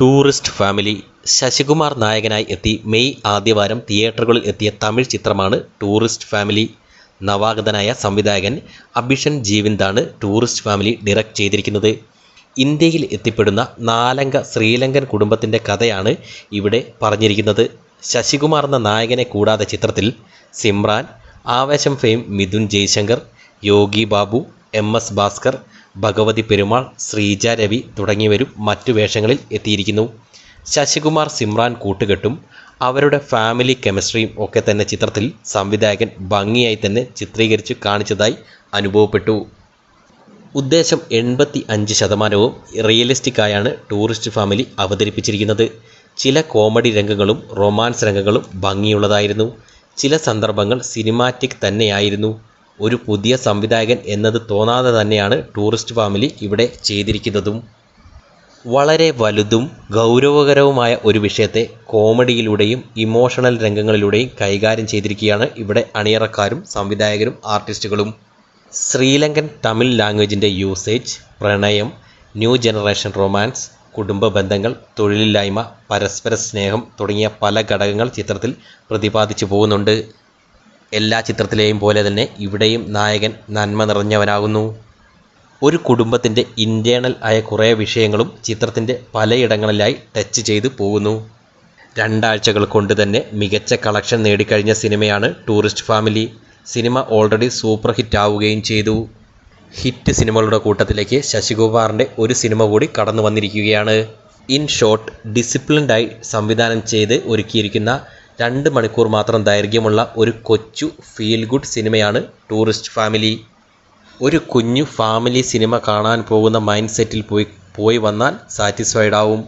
Tourist family Sasikumar നായകനായി എത്തി May ആദ്യവാരം തിയേറ്ററുകളിൽ എത്തിയ തമിഴ് ചിത്രമാണ് ടൂറിസ്റ്റ് ഫാമിലി. നവാഗതനായ സംവിധായകൻ അഭിഷൻ ജീവിന്ദാണ് ടൂറിസ്റ്റ് ഫാമിലി ഡയറക്റ്റ് ചെയ്തിരിക്കുന്നത്. ഇന്ത്യയിൽ എത്തിപ്പെടുന്ന നാലംഗ ശ്രീലങ്കൻ കുടുംബത്തിന്റെ കഥയാണ് ഇവിടെ പറഞ്ഞിരിക്കുന്നത്. ശശികുമാർ എന്ന നായകനെ കൂടാതെ ചിത്രത്തിൽ Simran Aavesham fame Mithun Jayashankar Yogi Babu M S Bhaskar Bhagavathi Perumal Sreeja Ravi തുടങ്ങിയവരും മറ്റു വേഷങ്ങളിൽ എത്തിയിരിക്കുന്നു. ശശികുമാർ സിമ്രാൻ കൂട്ടുകെട്ടും അവരുടെ ഫാമിലി കെമിസ്ട്രിയും ഒക്കെ തന്നെ ചിത്രത്തിൽ സംവിധായകൻ ഭംഗിയായി തന്നെ ചിത്രീകരിച്ച് കാണിച്ചതായി അനുഭവപ്പെട്ടു. ഉദ്ദേശം എൺപത്തി അഞ്ച് ശതമാനവും റിയലിസ്റ്റിക്കായാണ് ടൂറിസ്റ്റ് ഫാമിലി അവതരിപ്പിച്ചിരിക്കുന്നത്. ചില കോമഡി രംഗങ്ങളും റൊമാൻസ് രംഗങ്ങളും ഭംഗിയുള്ളതായിരുന്നു. ചില സന്ദർഭങ്ങൾ സിനിമാറ്റിക് തന്നെയായിരുന്നു. ഒരു പുതിയ സംവിധായകൻ എന്നത് തോന്നാതെ തന്നെയാണ് ടൂറിസ്റ്റ് ഫാമിലി ഇവിടെ ചെയ്തിരിക്കുന്നതും. വളരെ വലുതും ഗൗരവകരവുമായ ഒരു വിഷയത്തെ കോമഡിയിലൂടെയും ഇമോഷണൽ രംഗങ്ങളിലൂടെയും കൈകാര്യം ചെയ്തിരിക്കുകയാണ് ഇവിടെ അണിയറക്കാരും സംവിധായകരും ആർട്ടിസ്റ്റുകളും. ശ്രീലങ്കൻ തമിഴ് ലാംഗ്വേജിന്റെ യൂസേജ് പ്രണയം ന്യൂ ജനറേഷൻ റൊമാൻസ് കുടുംബ ബന്ധങ്ങൾ തൊഴിലില്ലായ്മ പരസ്പര സ്നേഹം തുടങ്ങിയ പല ഘടകങ്ങൾ ചിത്രത്തിൽ പ്രതിപാദിച്ചു പോകുന്നുണ്ട്. എല്ലാ ചിത്രത്തിലെയും പോലെ തന്നെ ഇവിടെയും നായകൻ നന്മ നിറഞ്ഞവനാകുന്നു. ഒരു കുടുംബത്തിന്റെ ഇന്റേണൽ ആയ കുറേ വിഷയങ്ങളും ചിത്രത്തിന്റെ പലയിടങ്ങളിലായി ടച്ച് ചെയ്തു പോകുന്നു. രണ്ടാഴ്ചകൾ കൊണ്ട് തന്നെ മികച്ച കളക്ഷൻ നേടിക്കഴിഞ്ഞ സിനിമയാണ് tourist family cinema already super hit ആവുകയും ചെയ്തു. ഹിറ്റ് സിനിമകളുടെ കൂട്ടത്തിലേക്ക് ശശികുമാറിന്റെ ഒരു സിനിമ കൂടി കടന്നു വന്നിരിക്കുകയാണ്. ഇൻ ഷോർട്ട് ഡിസിപ്ലിൻഡായി സംവിധാനം ചെയ്ത് ഒരുക്കിയിരിക്കുന്ന രണ്ട് മണിക്കൂർ മാത്രം ദൈർഘ്യമുള്ള ഒരു കൊച്ചു ഫീൽ ഗുഡ് സിനിമയാണ് ടൂറിസ്റ്റ് ഫാമിലി ഒരു കുഞ്ഞു ഫാമിലി സിനിമ കാണാൻ പോകുന്ന മൈൻഡ് സെറ്റിൽ പോയി പോയി വന്നാൽ സാറ്റിസ്ഫൈഡ് ആവും.